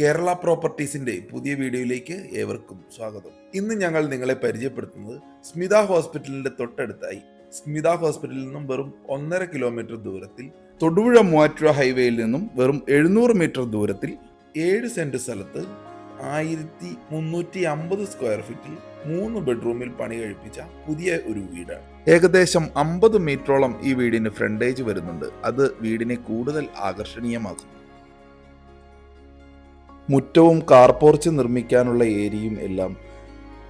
കേരള പ്രോപ്പർട്ടീസിന്റെ പുതിയ വീഡിയോയിലേക്ക് ഏവർക്കും സ്വാഗതം. ഇന്ന് ഞങ്ങൾ നിങ്ങളെ പരിചയപ്പെടുത്തുന്നത് സ്മിത ഹോസ്പിറ്റലിന്റെ തൊട്ടടുത്തായി. സ്മിത ഹോസ്പിറ്റലിൽ നിന്നും വെറും ഒന്നര കിലോമീറ്റർ ദൂരത്തിൽ തൊടുപുഴ മൂവാറ്റുപുഴ ഹൈവേയിൽ നിന്നും വെറും എഴുന്നൂറ് മീറ്റർ ദൂരത്തിൽ ഏഴ് സെന്റ് സ്ഥലത്ത് ആയിരത്തി മുന്നൂറ്റി അമ്പത് സ്ക്വയർ ഫീറ്റിൽ മൂന്ന് ബെഡ്റൂമിൽ പണി കഴിപ്പിച്ച പുതിയ ഒരു വീടാണ്. ഏകദേശം അമ്പത് മീറ്ററോളം ഈ വീടിന് ഫ്രണ്ടേജ് വരുന്നുണ്ട്. അത് വീടിനെ കൂടുതൽ ആകർഷണീയമാക്കുന്നു. മുറ്റവും കാർപോർച്ച് നിർമ്മിക്കാനുള്ള ഏരിയയും എല്ലാം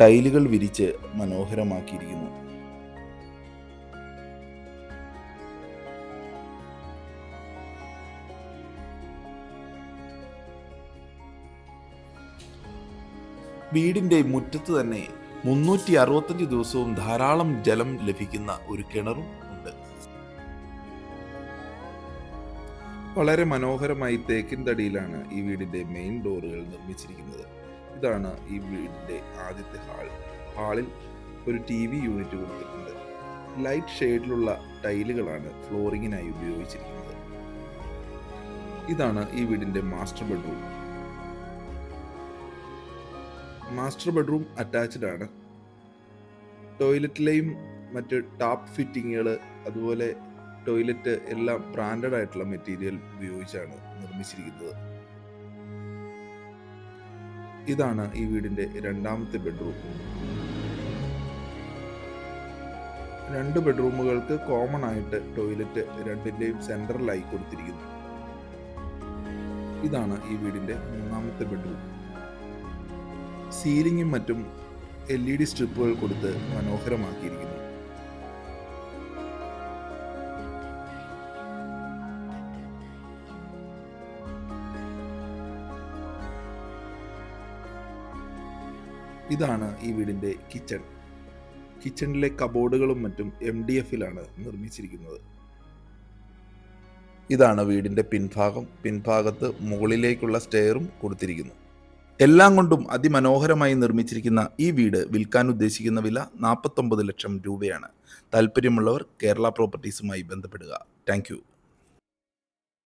ടൈലുകൾ വിരിച്ച് മനോഹരമാക്കിയിരിക്കുന്നു. വീടിന്റെ മുറ്റത്ത് തന്നെ മുന്നൂറ്റി അറുപത്തഞ്ച് ദിവസവും ധാരാളം ജലം ലഭിക്കുന്ന ഒരു കിണറും വളരെ മനോഹരമായി തേക്കിൻ തടിയിലാണ് ഈ വീടിന്റെ മെയിൻ ഡോറുകൾ നിർമ്മിച്ചിരിക്കുന്നത്. ഇതാണ് ഈ വീടിന്റെ ആദ്യത്തെ ഹാൾ ഹാളിൽ ഒരു ടി വി യൂണിറ്റ് കൊടുത്തിട്ടുണ്ട്. ലൈറ്റ് ഷെയ്ഡിലുള്ള ടൈലുകളാണ് ഫ്ലോറിങ്ങിനായി ഉപയോഗിച്ചിരിക്കുന്നത്. ഇതാണ് ഈ വീടിന്റെ master bedroom master bedroom attached ആണ്. ടോയ്ലറ്റിലെയും മറ്റ് ടാപ്പ് ഫിറ്റിങ്ങുകൾ അതുപോലെ ടോയ്ലറ്റ് എല്ലാം ബ്രാൻഡഡ് ആയിട്ടുള്ള മെറ്റീരിയൽ ഉപയോഗിച്ചാണ് നിർമ്മിച്ചിരിക്കുന്നത്. ഇതാണ് ഈ വീടിന്റെ രണ്ടാമത്തെ ബെഡ്റൂം രണ്ട് ബെഡ്റൂമുകൾക്ക് കോമൺ ആയിട്ട് ടോയ്ലറ്റ് രണ്ടിന്റെയും സെന്ററിലായി കൊടുത്തിരിക്കുന്നു. ഇതാണ് ഈ വീടിന്റെ മൂന്നാമത്തെ ബെഡ്റൂം സീലിംഗും മറ്റും എൽ ഇ ഡി സ്ട്രിപ്പുകൾ കൊടുത്ത് മനോഹരമാക്കിയിരിക്കുന്നു. ഇതാണ് ഈ വീടിന്റെ കിച്ചൺ. കിച്ചണിലെ കബോർഡുകളും മറ്റും എം ഡി എഫിലാണ് നിർമ്മിച്ചിരിക്കുന്നത്. ഇതാണ് വീടിന്റെ പിൻഭാഗം. പിൻഭാഗത്ത് മുകളിലേക്കുള്ള സ്റ്റെയറും കൊടുത്തിരിക്കുന്നു. എല്ലാം കൊണ്ടും അതിമനോഹരമായി നിർമ്മിച്ചിരിക്കുന്ന ഈ വീട് വിൽക്കാൻ ഉദ്ദേശിക്കുന്ന വില നാൽപ്പത്തൊമ്പത് ലക്ഷം രൂപയാണ്. താല്പര്യമുള്ളവർ കേരള പ്രോപ്പർട്ടീസുമായി ബന്ധപ്പെടുക. താങ്ക്